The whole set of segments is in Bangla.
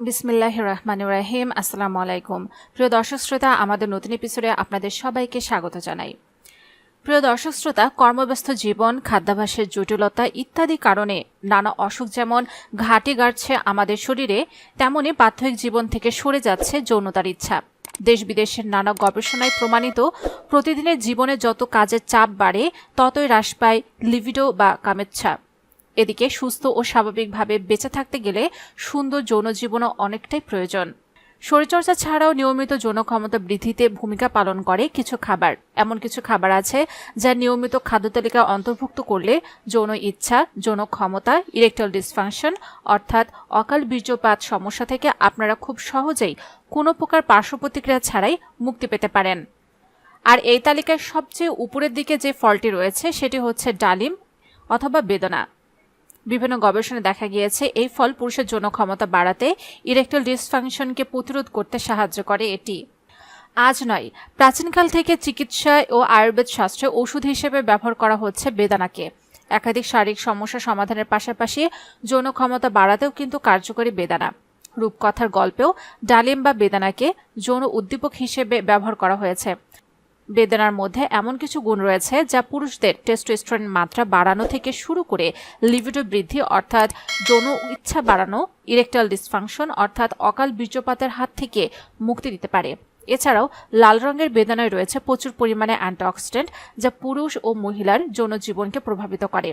বিসমিল্লাহ রহমান রাহিম, আসসালামু আলাইকুম। প্রিয় দর্শক শ্রোতা, আমাদের নতুন এপিসোডে আপনাদের সবাইকে স্বাগত জানাই। প্রিয় দর্শক শ্রোতা, কর্মব্যস্ত জীবন, খাদ্যাভ্যাসের জটিলতা ইত্যাদি কারণে নানা অসুখ যেমন ঘাটি গাড়ছে আমাদের শরীরে, তেমনি প্রাথমিক জীবন থেকে সরে যাচ্ছে যৌনতার ইচ্ছা। দেশ বিদেশের নানা গবেষণায় প্রমাণিত, প্রতিদিনের জীবনে যত কাজের চাপ বাড়ে, ততই হ্রাস পায় লিভিডো বা কামেচ্ছা। এদিকে সুস্থ ও স্বাভাবিকভাবে বেঁচে থাকতে গেলে সুন্দর যৌন জীবনও অনেকটাই প্রয়োজন। শরীরচর্চা ছাড়াও নিয়মিত যৌন ক্ষমতা বৃদ্ধিতে ভূমিকা পালন করে কিছু খাবার। এমন কিছু খাবার আছে যা নিয়মিত খাদ্য তালিকায় অন্তর্ভুক্ত করলে যৌন ইচ্ছা, যৌন ক্ষমতা ইরেকটাল ডিসফাংশন অর্থাৎ অকাল বীর্যপাত সমস্যা থেকে আপনারা খুব সহজেই কোনো প্রকার পার্শ্ব প্রতিক্রিয়া ছাড়াই মুক্তি পেতে পারেন। আর এই তালিকায় সবচেয়ে উপরের দিকে যে ফলটি রয়েছে সেটি হচ্ছে ডালিম অথবা বেদনা। বিভিন্ন গবেষণায় দেখা গিয়েছে, এই ফল পুরুষের যৌন ক্ষমতা বাড়াতে ইরেকটাল ডিসফাংশনকে প্রতিরোধ করতে সাহায্য করে এটি। আজ নয়, প্রাচীনকাল থেকে চিকিৎসায় ও আয়ুর্বেদ শাস্ত্রে ওষুধ হিসেবে ব্যবহার করা হচ্ছে বেদানাকে। একাধিক শারীরিক সমস্যা সমাধানের পাশাপাশি যৌন ক্ষমতা বাড়াতেও কিন্তু কার্যকরী বেদানা। রূপকথার গল্পেও ডালিম বা বেদানাকে যৌন উদ্দীপক হিসেবে ব্যবহার করা হয়েছে। বেদনার মধ্যে এমন কিছু গুণ রয়েছে যা পুরুষদের টেস্টোস্টেরন মাত্রা বাড়ানো থেকে শুরু করে লিভিডো বৃদ্ধি, অর্থাৎ যৌন ইচ্ছা বাড়ানো ইরেকটাল ডিসফাংশন অর্থাৎ অকাল বীর্যপাতের হাত থেকে মুক্তি দিতে পারে। এছাড়াও লাল রঙের বেদনায় রয়েছে প্রচুর পরিমাণে অ্যান্টিঅক্সিডেন্ট যা পুরুষ ও মহিলার যৌন জীবনকে প্রভাবিত করে।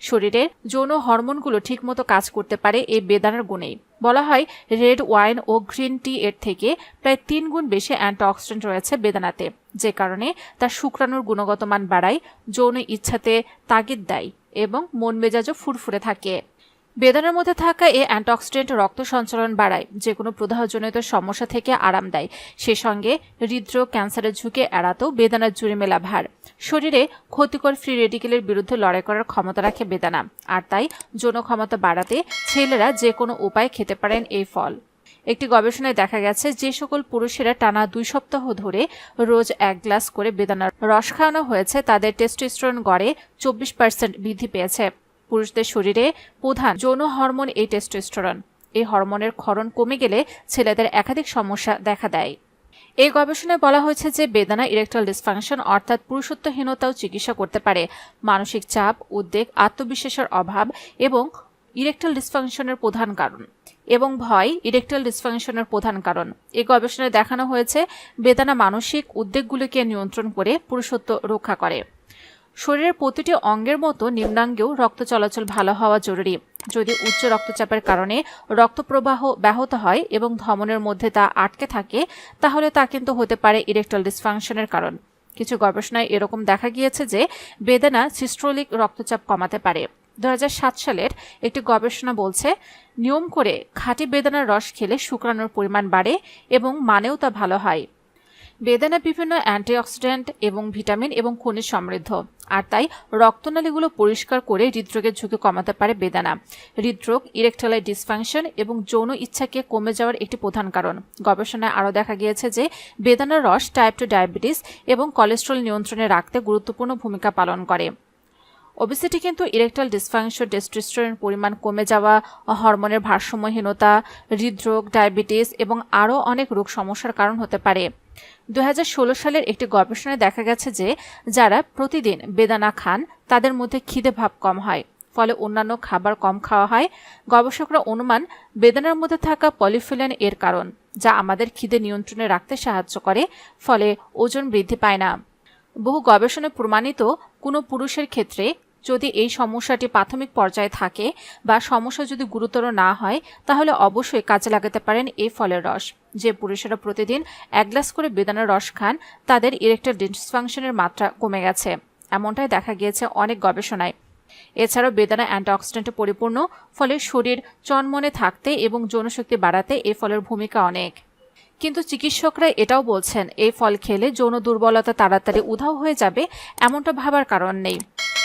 শরীরে যৌন হরমোনগুলো ঠিকমতো কাজ করতে পারে এই বেদানার গুণেই। বলা হয় রেড ওয়াইন ও গ্রিন টি এর থেকে প্রায় তিন গুণ বেশি অ্যান্টিঅক্সিডেন্ট রয়েছে বেদানাতে। যে কারণে তার শুক্রাণুর গুণগত মান বাড়ায়, যৌন ইচ্ছাতে তাগিদ দেয় এবং মন মেজাজও ফুরফুরে থাকে। বেদানার মধ্যে থাকা এই অ্যান্টিঅক্সিডেন্ট রক্ত সঞ্চালন বাড়ায়, যে কোনো প্রদাহজনিত সমস্যা থেকে আরাম দেয়। সে সঙ্গে হৃদরোগ, ক্যান্সারের ঝুঁকি এড়াতেও বেদানার জুড়ে মেলা ভার শরীরে ক্ষতিকর ফ্রি রেডিকেলের বিরুদ্ধে লড়াই করার ক্ষমতা রাখে বেদানা, আর তাই যৌন ক্ষমতা বাড়াতে ছেলেরা যে কোনো উপায় খেতে পারেন এই ফল। একটি গবেষণায় দেখা গেছে যে সকল পুরুষেরা টানা দুই সপ্তাহ ধরে রোজ এক গ্লাস করে বেদানার রস খাওয়ানো হয়েছে। তাদের টেস্টোস্টেরন গড়ে চব্বিশ পার্সেন্ট বৃদ্ধি পেয়েছে। পুরুষদের শরীরে প্রধান যৌন হরমোন এই টেস্টোস্টেরন এই হরমোনের ক্ষরণ কমে গেলে ছেলেদের একাধিক সমস্যা দেখা দেয়। এই গবেষণায় বলা হয়েছে যে বেদনা ইরেকটাল ডিসফাংশন অর্থাৎ পুরুষত্বহীনতাও চিকিৎসা করতে পারে। মানসিক চাপ, উদ্বেগ, আত্মবিশ্বাসের অভাব এবং ইরেকটাল ডিসফাংশনের প্রধান কারণ। এবং ভয় ইরেকটাল ডিসফাংশনের প্রধান কারণ। এই গবেষণায় দেখানো হয়েছে, বেদানা মানসিক উদ্বেগগুলিকে নিয়ন্ত্রণ করে পুরুষত্ব রক্ষা করে। শরীরের প্রতিটি অঙ্গের মতো নিম্নাঙ্গেও রক্ত চলাচল ভালো হওয়া জরুরি। যদি উচ্চ রক্তচাপের কারণে রক্ত প্রবাহ ব্যাহত হয় এবং ধমনের মধ্যে তা আটকে থাকে, তাহলে তা কিন্তু হতে পারে ইরেকটাল ডিসফাংশনের কারণ। কিছু গবেষণায় এরকম দেখা গিয়েছে যে, বেদনা সিস্ট্রোলিক রক্তচাপ কমাতে পারে। দু হাজার সাত সালের একটি গবেষণা বলছে, নিয়ম করে খাঁটি বেদানার রস খেলে শুক্রাণুর পরিমাণ বাড়ে এবং মানেও তা ভালো হয়। বেদানা বিভিন্ন অ্যান্টিঅক্সিডেন্ট এবং ভিটামিন এবং খনিজ সমৃদ্ধ, আর তাই রক্তনালীগুলো পরিষ্কার করে হৃদরোগের ঝুঁকি কমাতে পারে বেদানা। হৃদরোগ ইরেকটালাই ডিসফাংশন এবং যৌন ইচ্ছাকে কমে যাওয়ার একটি প্রধান কারণ। গবেষণায় আরও দেখা গিয়েছে যে বেদানার রস টাইপ টু ডায়াবেটিস এবং কোলেস্ট্রল নিয়ন্ত্রণে রাখতে গুরুত্বপূর্ণ ভূমিকা পালন করে। ওবেসিটি কিন্তু ইরেকটাল ডিসফাংশন টেস্টোস্টেরন পরিমাণ কমে যাওয়া হরমোনের ভারসাম্যহীনতা, হৃদরোগ ডায়াবেটিস এবং আরও অনেক রোগ সমস্যার কারণ হতে পারে। দু হাজার ষোলো সালের একটি গবেষণায় দেখা গেছে যে, যারা প্রতিদিন বেদানা খান, তাদের মধ্যে খিদে ভাব কম হয়, ফলে অন্যান্য খাবার কম খাওয়া হয়। গবেষকরা অনুমান, বেদানার মধ্যে থাকা পলিফিলেন এর কারণ, যা আমাদের খিদে নিয়ন্ত্রণে রাখতে সাহায্য করে, ফলে ওজন বৃদ্ধি পায় না। বহু গবেষণায় প্রমাণিত, কোনো পুরুষের ক্ষেত্রে যদি এই সমস্যাটি প্রাথমিক পর্যায়ে থাকে বা সমস্যা যদি গুরুতর না হয়, তাহলে অবশ্যই কাজে লাগাতে পারেন এই ফলের রস। যে পুরুষেরা প্রতিদিন এক গ্লাস করে বেদানার রস খান, তাদের ইরেকটাল ডিসফাংশনের মাত্রা কমে গেছে। এমনটাই দেখা গিয়েছে অনেক গবেষণায়। এছাড়াও বেদানা অ্যান্টিঅক্সিডেন্টে পরিপূর্ণ, ফলে শরীর চনমনে থাকতে এবং যৌনশক্তি বাড়াতে এই ফলের ভূমিকা অনেক। কিন্তু চিকিৎসকরা এটাও বলছেন এই ফল খেলে যৌন দুর্বলতা তাড়াতাড়ি উধাও হয়ে যাবে, এমনটা ভাবার কারণ নেই।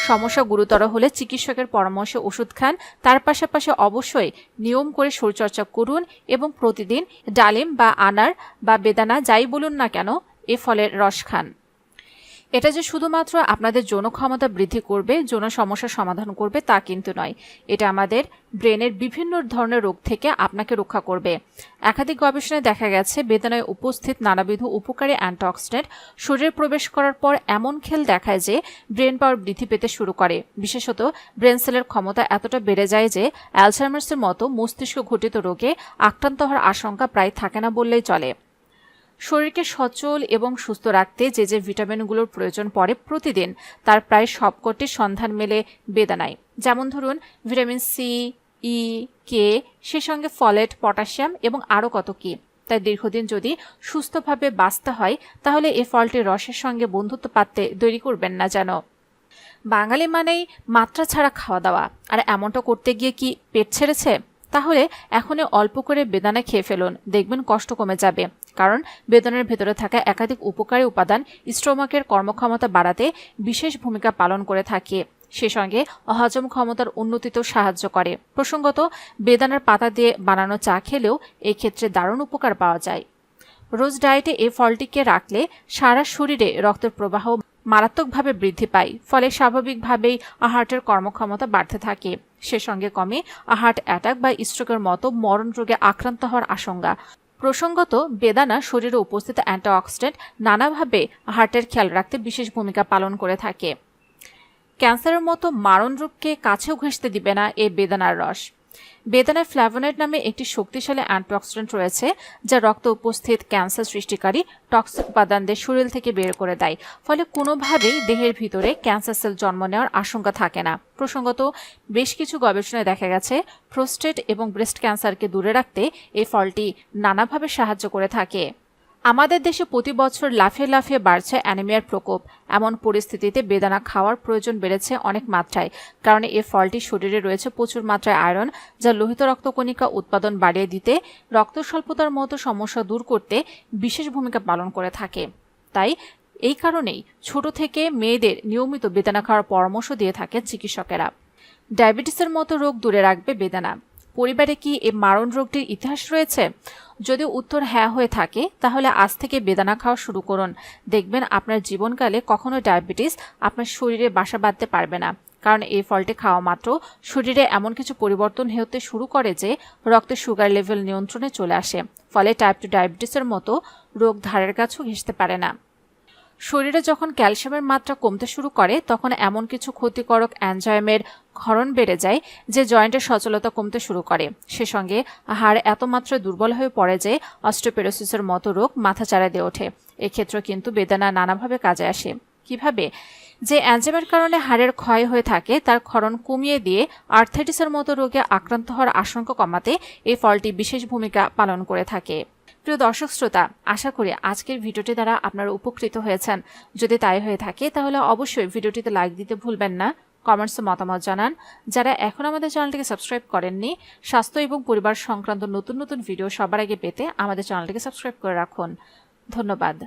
সমস্যা গুরুতর হলে চিকিৎসকের পরামর্শে ওষুধ খান। তার পাশাপাশি অবশ্যই নিয়ম করে শরীরচর্চা করুন এবং প্রতিদিন ডালিম বা আনার বা বেদানা যাই বলুন না কেন, এ ফলের রস খান। এটা যে শুধুমাত্র আপনাদের যৌন ক্ষমতা বৃদ্ধি করবে, যৌন সমস্যার সমাধান করবে, তা কিন্তু নয়। এটা আমাদের ব্রেনের বিভিন্ন ধরনের রোগ থেকে আপনাকে রক্ষা করবে। একাধিক গবেষণায় দেখা গেছে, বেদনায় উপস্থিত নানাবিধ উপকারী অ্যান্টিঅক্সিডেন্ট শরীরে প্রবেশ করার পর এমন খেল দেখায় যে ব্রেন পাওয়ার বৃদ্ধি পেতে শুরু করে। বিশেষত ব্রেন সেলের ক্ষমতা এতটা বেড়ে যায় যে অ্যালসাইমার্সের মতো মস্তিষ্ক ঘটিত রোগে আক্রান্ত হওয়ার আশঙ্কা প্রায় থাকে না বললেই চলে। শরীরকে সচল এবং সুস্থ রাখতে যে যে ভিটামিনগুলোর প্রয়োজন পড়ে প্রতিদিন, তার প্রায় সবকটির সন্ধান মেলে বেদানায়। যেমন ধরুন, ভিটামিন সি ই কে সে সঙ্গে ফলেট, পটাশিয়াম এবং আরও কত কি। তাই দীর্ঘদিন যদি সুস্থভাবে বাঁচতে হয়, তাহলে এ ফলটির রসের সঙ্গে বন্ধুত্ব পাততে দেরি করবেন না যেন। বাঙালি মানেই মাত্রা ছাড়া খাওয়া দাওয়া। আর এমনটা করতে গিয়ে কি পেট ছেড়েছে? তাহলে এখনই অল্প করে বেদানা খেয়ে ফেলুন। দেখবেন কষ্ট কমে যাবে। কারণ বেদনের ভেতরে থাকা একাধিক উপকারী উপাদান স্ট্রোমাকের কর্মক্ষমতা বাড়াতে বিশেষ ভূমিকা পালন করে থাকে। সে সঙ্গে হজম ক্ষমতার উন্নতিতেও সাহায্য করে। প্রসঙ্গত, বেদানার পাতা দিয়ে বানানো চা খেলেও এই ক্ষেত্রে দারুণ উপকার পাওয়া যায়। রোজ ডায়েটে এই ফলটিকে রাখলে সারা শরীরে রক্তের প্রবাহ মারাত্মকভাবে বৃদ্ধি পায়। ফলে স্বাভাবিকভাবেই হার্টের কর্মক্ষমতা বাড়তে থাকে। সে সঙ্গে কমে হার্ট অ্যাটাক বা স্ট্রোকের মতো মরণ রোগে আক্রান্ত হওয়ার আশঙ্কা। প্রসঙ্গত, বেদানা শরীরে উপস্থিত অ্যান্টিঅক্সিডেন্ট নানাভাবে হার্টের খেয়াল রাখতে বিশেষ ভূমিকা পালন করে থাকে। ক্যান্সারের মতো মারণ রোগকে কাছেও ঘেঁষতে দিবে না এ বেদানার রস। বেদানায় ফ্ল্যাভোনয়েড নামে একটি শক্তিশালী অ্যান্টিঅক্সিডেন্ট রয়েছে, যা রক্ত উপস্থিত ক্যান্সার সৃষ্টিকারী টক্সিক উপাদানদের শরীর থেকে বের করে দেয়। ফলে কোনোভাবেই দেহের ভিতরে ক্যান্সার সেল জন্ম নেওয়ার আশঙ্কা থাকে না। প্রসঙ্গত, বেশ কিছু গবেষণায় দেখা গেছে, প্রোস্টেট এবং ব্রেস্ট ক্যান্সারকে দূরে রাখতে এই ফলটি নানাভাবে সাহায্য করে থাকে। আমাদের দেশে প্রতি বছর লাফে লাফিয়ে বাড়ছে অ্যানিমিয়ার প্রকোপ। এমন পরিস্থিতিতে বেদানা খাওয়ার প্রয়োজন বেড়েছে অনেক মাত্রায়, কারণ এই ফলটি শরীরে রয়েছে প্রচুর মাত্রায় আয়রন, যা লোহিত রক্তকণিকা উৎপাদন বাড়িয়ে দিতে, রক্ত স্বল্পতার মতো সমস্যা দূর করতে বিশেষ ভূমিকা পালন করে থাকে। তাই, এই কারণেই ছোট থেকে মেয়েদের নিয়মিত বেদানা খাওয়ার পরামর্শ দিয়ে থাকেন চিকিৎসকেরা। ডায়াবেটিসের মতো রোগ দূরে রাখবে বেদানা। পরিবারে কি এই মারণ রোগটির ইতিহাস রয়েছে? যদি উত্তর হ্যাঁ হয়ে থাকে, তাহলে আজ থেকে বেদানা খাওয়া শুরু করুন। দেখবেন আপনার জীবনকালে কখনো ডায়াবেটিস আপনার শরীরে বাসা বাঁধতে পারবে না। কারণ এই ফলটি খাওয়া মাত্র শরীরে এমন কিছু পরিবর্তন হতে শুরু করে যে রক্তের সুগার লেভেল নিয়ন্ত্রণে চলে আসে। ফলে টাইপ টু ডায়াবেটিসের মতো রোগ ধারের কাছেও ঘেঁষতে পারে না। শরীরে যখন ক্যালসিয়ামের মাত্রা কমতে শুরু করে, তখন এমন কিছু ক্ষতিকারক অ্যানজাইমের ক্ষরণ বেড়ে যায় যে জয়েন্টের সচলতা কমতে শুরু করে। সে সঙ্গে হাড় এত মাত্রায় দুর্বল হয়ে পড়ে যে অস্ট্রোপেরোসিসের মতো রোগ মাথা চাড়া দিয়ে ওঠে। এক্ষেত্রে কিন্তু বেদনা নানাভাবে কাজে আসে। কীভাবে? যে অ্যানজাইমের কারণে হাড়ের ক্ষয় হয়ে থাকে, তার ক্ষরণ কমিয়ে দিয়ে আর্থাইটিসের মতো রোগে আক্রান্ত হওয়ার আশঙ্কা কমাতে এই ফলটি বিশেষ ভূমিকা পালন করে থাকে। প্রিয় দর্শক শ্রোতা, আশা করি আজকের ভিডিওটি দ্বারা আপনারা উপকৃত হয়েছেন। যদি তাই হয়ে থাকে, তাহলে অবশ্যই ভিডিওটিতে লাইক দিতে ভুলবেন না। কমেন্টসে মতামত জানান। যারা এখন আমাদের চ্যানেলটিকে সাবস্ক্রাইব করেননি, স্বাস্থ্য এবং পরিবার সংক্রান্ত নতুন নতুন ভিডিও সবার আগে পেতে আমাদের চ্যানেলটিকে সাবস্ক্রাইব করে রাখুন। ধন্যবাদ।